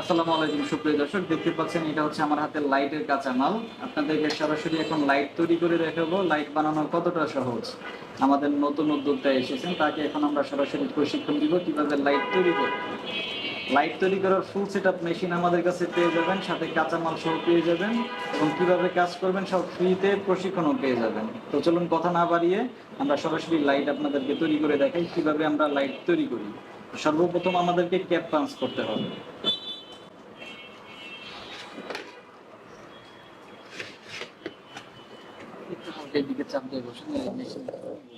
আসসালামু আলাইকুম, সুপ্রিয় দর্শক, দেখতে পাচ্ছেন এটা হচ্ছে আমার হাতে লাইটের আপনাদেরকে সরাসরি এখন লাইট তৈরি করে দেখাবো। লাইট বানানো কতটা সহজ? আমাদের নতুন উদ্যোক্তা এসেছেন, তাকে এখন আমরা সরাসরি প্রশিক্ষণ দিব লাইট তৈরি করবে লাইট তৈরি করার ফুল সেট মেশিন আমাদের কাছে পেয়ে যাবেন, সাথে কাঁচামাল সহ পেয়ে যাবেন এবং কীভাবে কাজ করবেন সব ফ্রিতে প্রশিক্ষণও পেয়ে যাবেন। তো চলুন কথা না বাড়িয়ে আমরা সরাসরি লাইট আপনাদেরকে তৈরি করে দেখাই, কীভাবে আমরা লাইট তৈরি করি। সর্বপ্রথম আমাদেরকে ক্যাপ পাঞ্চ করতে হবে। よろしくお願いします。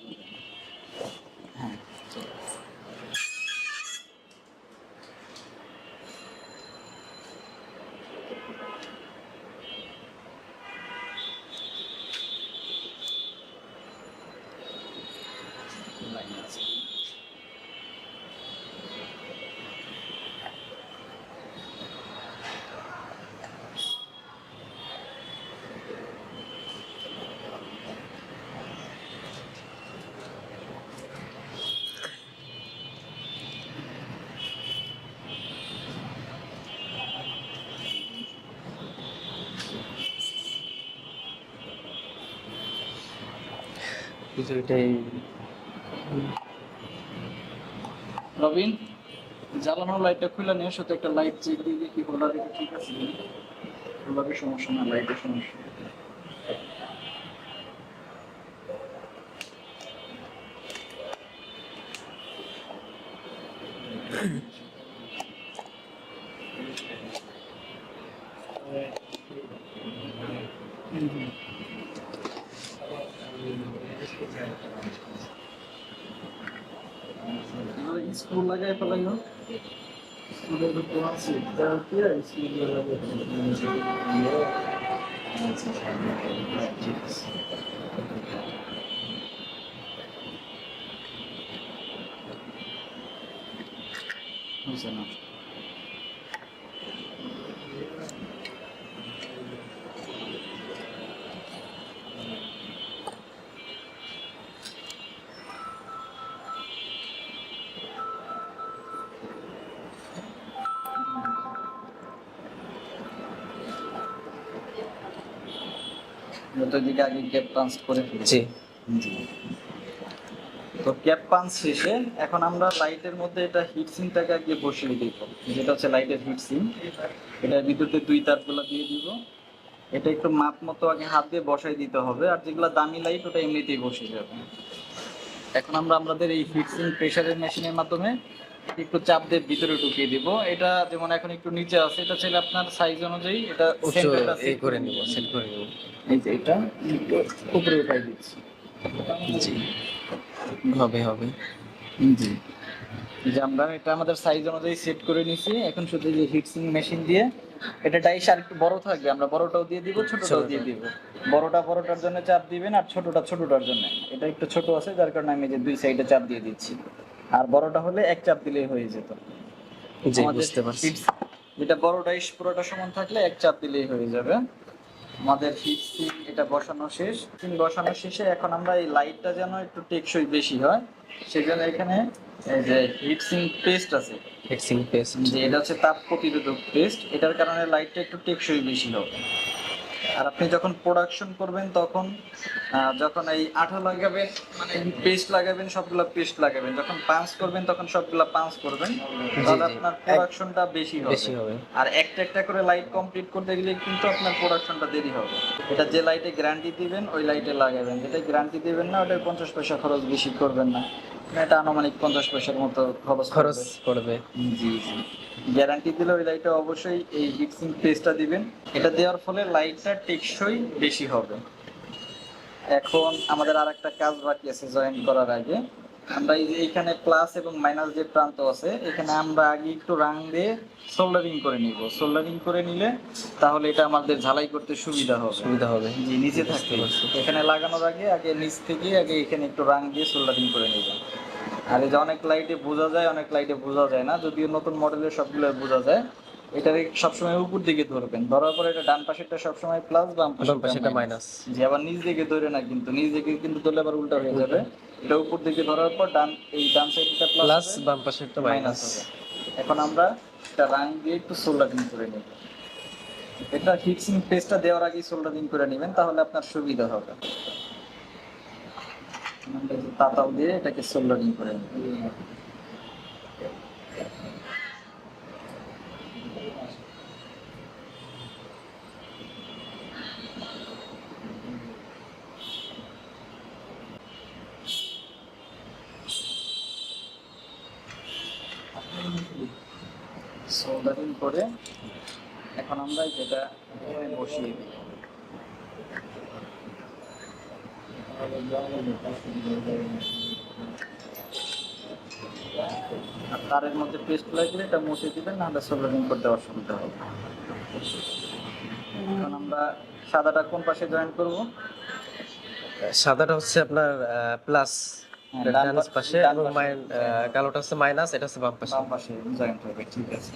বিষয়টাই রবিন, জ্বালানো লাইটটা খুলে নিয়ে সাথে একটা লাইট চেক দিয়ে দেখি হোল্ডার ঠিক আছে হোল্ডারের সমস্যা না লাইটের সমস্যা স্ক্রু লাগাই ফেলাইল স্ক্রুর ভিতরে আছে। তার কি আর স্ক্রু ঠিক যত দিকে আগে ক্যাপ পাঞ্চ করে ফেলেছি জি। তো ক্যাপ পাঞ্চ শেষে এখন আমরা লাইটের মধ্যে এটা হিট সিংটাকে আগে বসিয়ে দিব। যেটা হচ্ছে লাইটের হিট সিং এটার ভিতরে দুই তারগুলো দিয়ে দিব। এটা একটু মাপ মতো আগে হাত দিয়ে বসাই দিতে হবে। আর যেগুলো দামি লাইট ওটা এমনিতেই বসে যাবে। এখন আমরা আমাদের এই হিট সিং প্রেসারের মেশিনের মাধ্যমে একটু চাপ দিয়ে ভিতরে ঢুকিয়ে দিব। এটা যেমন এখন একটু নিচে আছে এটা ছেলে আপনার সাইজ অনুযায়ী এটা উচ্চ center টা এই set করে নিব সেট করে নিব। এই যে এটা একটু উপরে উঠাই দিচ্ছি। জি। হবে হবে। জি। যে আমরা এটা আমাদের সাইজ অনুযায়ী সেট করে নিছি। এখন শুধু যে হিটসিং মেশিন দিয়ে এটা ডাইস আর একটু বড় থাকবে আমরা বড়টাও দিয়ে দিব ছোটটাও দিয়ে দিব। বড়টা বড়টার জন্য চাপ দিবেন আর ছোটটা ছোটটার জন্য। এটা একটু ছোট আছে যার কারণে আমি যে দুই সাইডে চাপ দিয়ে দিচ্ছি। আর বড়টা হলে এক চাপ দিলেই হয়ে যেত। জি আমাদের বুঝতে পারছি। যেটা বড় ডাইস পুরোটা সমান থাকলে এক চাপ দিলেই হয়ে যাবে। আমাদের হিট সিং এটা বসানো শেষ। সিং বসানো শেষে এখন আমরা এই লাইটটা যেন একটু টেকসই বেশি হয় সেজন্য এখানে এই যে হিট সিং পেস্ট আছে। ফিক্সিং পেস্ট যে এটা হচ্ছে তাপ প্রতিরোধক পেস্ট এটার কারণে লাইটটা একটু টেকসই বেশি হবে। আর আপনি যখন প্রোডাকশন করবেন তখন যখন এই আঠা লাগাবেন মানে পেস্ট লাগাবেন সবগুলা পেস্ট লাগাবেন। যখন পাঞ্চ করবেন তখন সবগুলা পাঞ্চ করবেন। তাহলে আপনার প্রোডাকশনটা বেশি হবে। আর একটা একটা করে লাইট কমপ্লিট করতে গেলে কিন্তু আপনার প্রোডাকশনটা দেরি হবে। এটা যে লাইটে গ্যারান্টি দিবেন ওই লাইটে লাগাবেন। যেটা গ্যারান্টি দিবেন না ওটা পঞ্চাশ পয়সা খরচ বেশি করবেন না। এটা আনুমানিক পঞ্চাশ পয়সার মতো খরচ খরচ করবে। জি জি। গ্যারান্টি দিলে ওই লাইটে অবশ্যই এই হিটসিং পেস্টটা দিবেন। এটা দেওয়ার ফলে লাইটটা টেকসই বেশি হবে। এখন আমাদের আর একটা কাজ বাকি আছে জয়েন করার আগে। আমরা এই যে এখানে প্লাস এবং মাইনাস যে প্রান্ত আছে এখানে আমরা আগে একটু রাং দিয়ে সোল্ডারিং করে নিব। সোল্ডারিং করে নিলে তাহলে এটা আমাদের ঝালাই করতে সুবিধা হবে। সুবিধা হবে। জি নিচে থাকতে এখানে লাগানোর আগে আগে নিচ থেকে আগে এখানে একটু রাং দিয়ে সোল্ডারিং করে নেবেন আর এই যে অনেক লাইটে বোঝা যায় অনেক লাইটে বোঝা যায় না। যদিও নতুন মডেলের সবগুলো বোঝা যায়। এটারে সবসময় উপর দিকে ধরবেন। ধরার পরে এটা ডান পাশেরটা সবসময় প্লাস বাম বাম পাশে পাশেরটা মাইনাস যে আবার নিচ দিকে ধরে না কিন্তু নিচ দিকে কিন্তু ধরলে আবার উল্টা হয়ে যাবে। এটা উপর দিকে ধরার পর ডান এই ডান সাইডটা প্লাস বাম পাশেরটা মাইনাস হবে। এখন আমরা এটা রাং দিয়ে একটু সোল্ডারিং করে নেবেন এটা ফিক্সিং পেস্টটা দেওয়ার আগে সোল্ডারিং করে নেবেন তাহলে আপনার সুবিধা হবে। তাতাও দিয়ে এটাকে সোল্ডারিং করে নেবেন সোল্ডারিং করে এখন আমরা যেটা বসিয়ে দিই। আর তারের মধ্যে পেস্ট লাগলে এটা মুছে দিবেন, নাহলে সোল্ডারিং করতে অসুবিধা হবে। এখন আমরা সাদাটা কোন পাশে জয়েন করব? সাদাটা হচ্ছে আপনার প্লাস ডান পাশে এবং কালোটা হচ্ছে মাইনাস এটা হচ্ছে বাম পাশে। বাম পাশে জয়েন্ট হবে ঠিক আছে।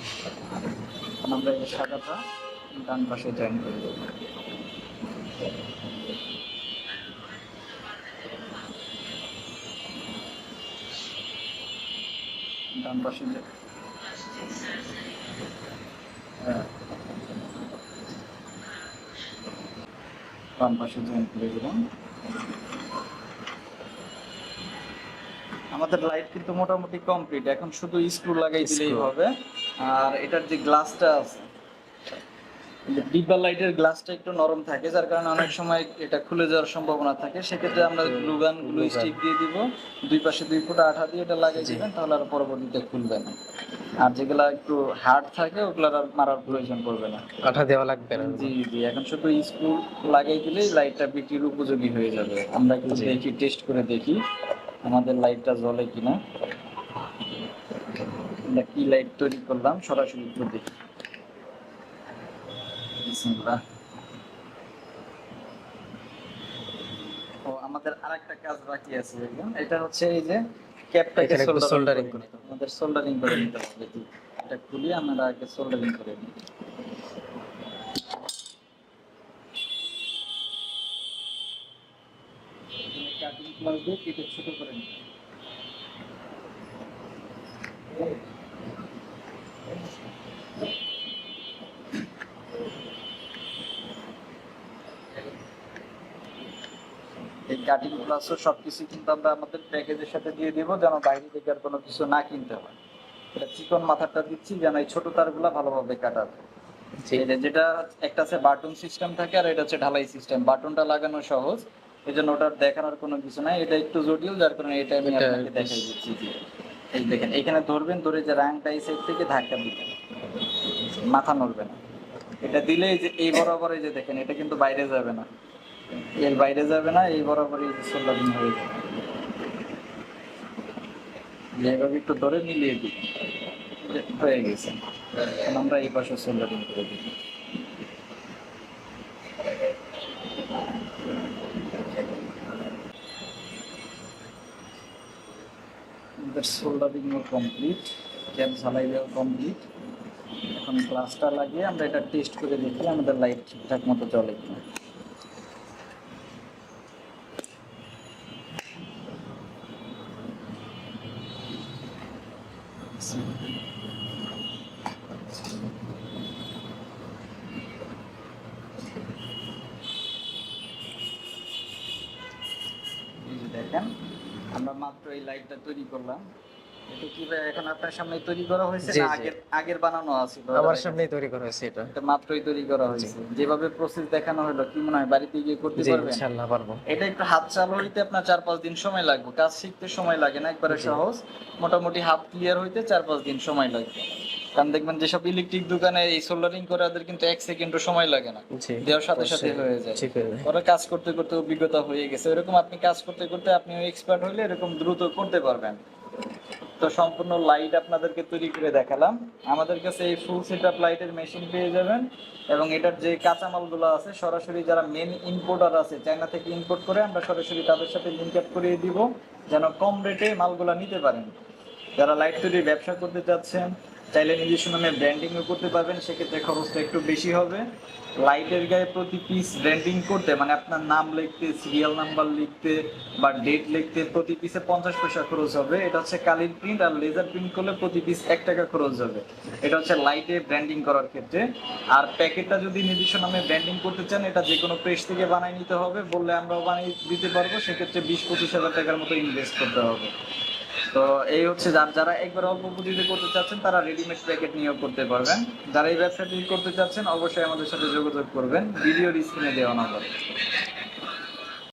আমরা এই সাদাটা ডান পাশে জয়েন করে দেবো ডান পাশে হ্যাঁ। বাম পাশে জয়েন করে দিলাম। আমাদের লাইট কিন্তু মোটামুটি কমপ্লিট এখন শুধু স্ক্রু লাগাই দিলেই হবে। আর এটার যে গ্লাসটা আছে ডিব্বা লাইটের গ্লাসটা একটু নরম থাকে যার কারণে অনেক সময় এটা খুলে যাওয়ার সম্ভাবনা থাকে। সেক্ষেত্রে আমরা গ্লু গান গ্লু স্টিক দিয়ে দিব। দুই পাশে দুই ফুট আঠা দিয়ে এটা লাগিয়ে দিবেন তাহলে আর পরবর্তীতে খুলবে না। আর যেগুলা একটু হার্ড থাকে ওগুলার আর মারার প্রয়োজন পড়বে না। আঠা দেওয়া লাগবে না। জি জি। এখন শুধু স্ক্রু লাগাই দিলেই লাইটটা বিক্রির উপযোগী হয়ে যাবে। আমরা একটু দেখি টেস্ট করে দেখি। আমাদের লাইটটা জ্বলে কিনা আমরা কি লাইট তৈরি করলাম সরাসরি একটু দেখি। ও আমাদের আরেকটা কাজ বাকি আছে। এটা হচ্ছে এই যে ক্যাপটাকে সোল্ডারিং soldering করে নিতে হবে। আমাদের সোল্ডারিং করে নিতে হবে এটা খুলি আমরা আগে সোল্ডারিং করে নিই এখানে কাটিং দিয়ে কেটে ছোট করে নিতে এই কাটিং প্লাসও সবকিছু কিন্তু আমরা আমাদের প্যাকেজের সাথে দিয়ে দিব যেন বাইরে থেকে আর কোনো কিছু না কিনতে হয়। এটা চিকন মাথাটা দিচ্ছি যেন এই ছোট তারগুলা ভালোভাবে জি। এই যেটা একটা আছে বাটন সিস্টেম থাকে আর এটা হচ্ছে ঢালাই সিস্টেম বাটনটা লাগানো সহজ। এই জন্য ওটার দেখানোর কোনো কিছু নাই। এটা একটু জটিল যার কারণে এটা আমি আপনাকে দেখাই দিচ্ছি জি এই দেখেন এখানে ধরবেন ধরে যে রাংটা এই সাইড থেকে ধাক্কা দিবেন। মাথা নড়বে না। এটা দিলে এই যে এই বরাবর এই যে দেখেন এটা কিন্তু বাইরে যাবে না। এর বাইরে যাবে না এই বরাবর এই যে সোল্ডারিং হয়ে যাবে। এইভাবে একটু ধরে মিলিয়ে দিই। হয়ে গেছে। আমরা এই পাশে সোল্ডারিং করে দিই। আমাদের সোল্ডারিংও কমপ্লিট ক্যাপ ঝালাইলেও কমপ্লিট এখন গ্লাসটা লাগিয়ে আমরা এটা টেস্ট করে দেখি আমাদের লাইট ঠিকঠাক মতো চলে কিনা এই যে দেখেন আমরা মাত্র এই লাইটটা তৈরি করলাম। এটা কি এখন আপনার সামনে তৈরি করা হয়েছে না আগের আগের বানানো আছে? আমার সামনেই তৈরি করা হয়েছে এটা। এটা মাত্রই তৈরি করা হয়েছে। যেভাবে প্রসেস দেখানো হলো কি মনে হয় বাড়িতে গিয়ে করতে পারবেন? ইনশাআল্লাহ পারব। এটা একটু হাত চালু হইতে আপনার চার পাঁচ দিন সময় লাগবে। কাজ শিখতে সময় লাগে না একবারে সহজ। মোটামুটি হাত ক্লিয়ার হইতে চার পাঁচ দিন সময় লাগবে কারণ দেখবেন যেসব ইলেকট্রিক দোকানে এই সোল্ডারিং করে ওদের কিন্তু এক সেকেন্ডও সময় লাগে না। দেওয়ার সাথে সাথে হয়ে যায়। হয়ে যায়। ওরা কাজ করতে করতে অভিজ্ঞতা হয়ে গেছে। এরকম আপনি কাজ করতে করতে আপনি এক্সপার্ট হলে এরকম দ্রুত করতে পারবেন। তো সম্পূর্ণ লাইট আপনাদেরকে তৈরি করে দেখালাম। আমাদের কাছে এই ফুল সেট আপ লাইটের মেশিন পেয়ে যাবেন এবং এটার যে কাঁচামালগুলো আছে, সরাসরি যারা মেন ইম্পোর্টার আছে চায়না থেকে ইম্পোর্ট করে আমরা সরাসরি তাদের সাথে লিঙ্ক আপ করিয়ে দিব, যেন কম রেটে মালগুলো নিতে পারেন। যারা লাইট তৈরির ব্যবসা করতে চাচ্ছেন, চাইলে নিজস্ব নামে ব্র্যান্ডিংও করতে পারবেন, সেক্ষেত্রে খরচটা একটু বেশি হবে। লাইটের গায়ে প্রতি পিস ব্র্যান্ডিং করতে মানে আপনার নাম লিখতে সিরিয়াল নাম্বার লিখতে বা ডেট লিখতে প্রতি পিসে পঞ্চাশ পয়সা খরচ হবে। এটা হচ্ছে কালির প্রিন্ট আর লেজার প্রিন্ট করলে প্রতি পিস এক টাকা খরচ হবে। এটা হচ্ছে লাইটে ব্র্যান্ডিং করার ক্ষেত্রে। আর প্যাকেটটা যদি নিজস্ব নামে ব্র্যান্ডিং করতে চান, এটা যে কোনো পেজ থেকে বানিয়ে নিতে হবে। বললে আমরাও বানিয়ে দিতে পারব। সেক্ষেত্রে বিশ পঁচিশ হাজার টাকার মতো ইনভেস্ট করতে হবে। তো এই হচ্ছে যার যারা একবার অল্প পুঁজিতে করতে চাচ্ছেন, তারা রেডিমেড প্যাকেট নিয়োগ করতে পারবেন। যারা এই ব্যবসাটি করতে চাচ্ছেন, অবশ্যই আমাদের সাথে যোগাযোগ করবেন। ভিডিওর স্ক্রিনে দেওয়া নাম্বার।